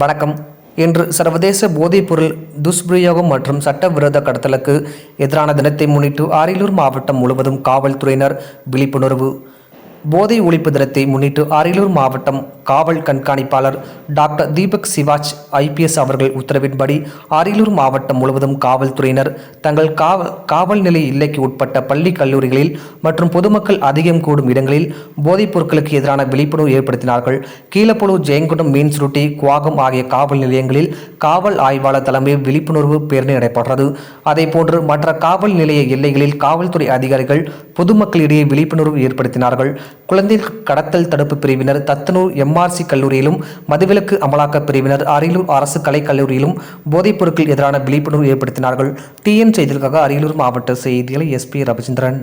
வணக்கம். இன்று சர்வதேச போதைப்பொருள் துஷ்பிரயோகம் மற்றும் சட்டவிரோத கடத்தலுக்கு எதிரான தினத்தை முன்னிட்டு அரியலூர் மாவட்டம் முழுவதும் காவல்துறையினர் விழிப்புணர்வு போதை ஒழிப்பு தினத்தை முன்னிட்டு அரியலூர் மாவட்டம் காவல் கண்காணிப்பாளர் டாக்டர் தீபக் சிவாஜ் ஐபிஎஸ் அவர்கள் உத்தரவின்படி அரியலூர் மாவட்டம் முழுவதும் காவல்துறையினர் தங்கள் காவல் காவல் நிலைய எல்லைக்கு உட்பட்ட பள்ளி கல்லூரிகளில் மற்றும் பொதுமக்கள் அதிகம் கூடும் இடங்களில் போதைப் பொருட்களுக்கு எதிரான விழிப்புணர்வு ஏற்படுத்தினார்கள். கீழப்பழூர் ஜெயங்குடம் மீன்ஸ் குவாகம் ஆகிய காவல் நிலையங்களில் காவல் ஆய்வாளர் தலைமையில் விழிப்புணர்வு பேரணி நடைபெற்றது. அதேபோன்று மற்ற காவல் நிலைய எல்லைகளில் காவல்துறை அதிகாரிகள் பொதுமக்களிடையே விழிப்புணர்வு ஏற்படுத்தினார்கள். குழந்தை கடத்தல் தடுப்பு பிரிவினர் தத்தனூர் எம்ஆர்சி கல்லூரியிலும் மதுவிலக்கு அமலாக்க பிரிவினர் அரியலூர் அரசு கலைக் கல்லூரியிலும் போதைப் பொருட்கள் எதிரான விழிப்புணர்வு ஏற்படுத்தினார்கள். டிஎன் செய்திகளுக்காக அரியலூர் மாவட்ட செய்திகளை எஸ்பி ரவிச்சந்திரன்.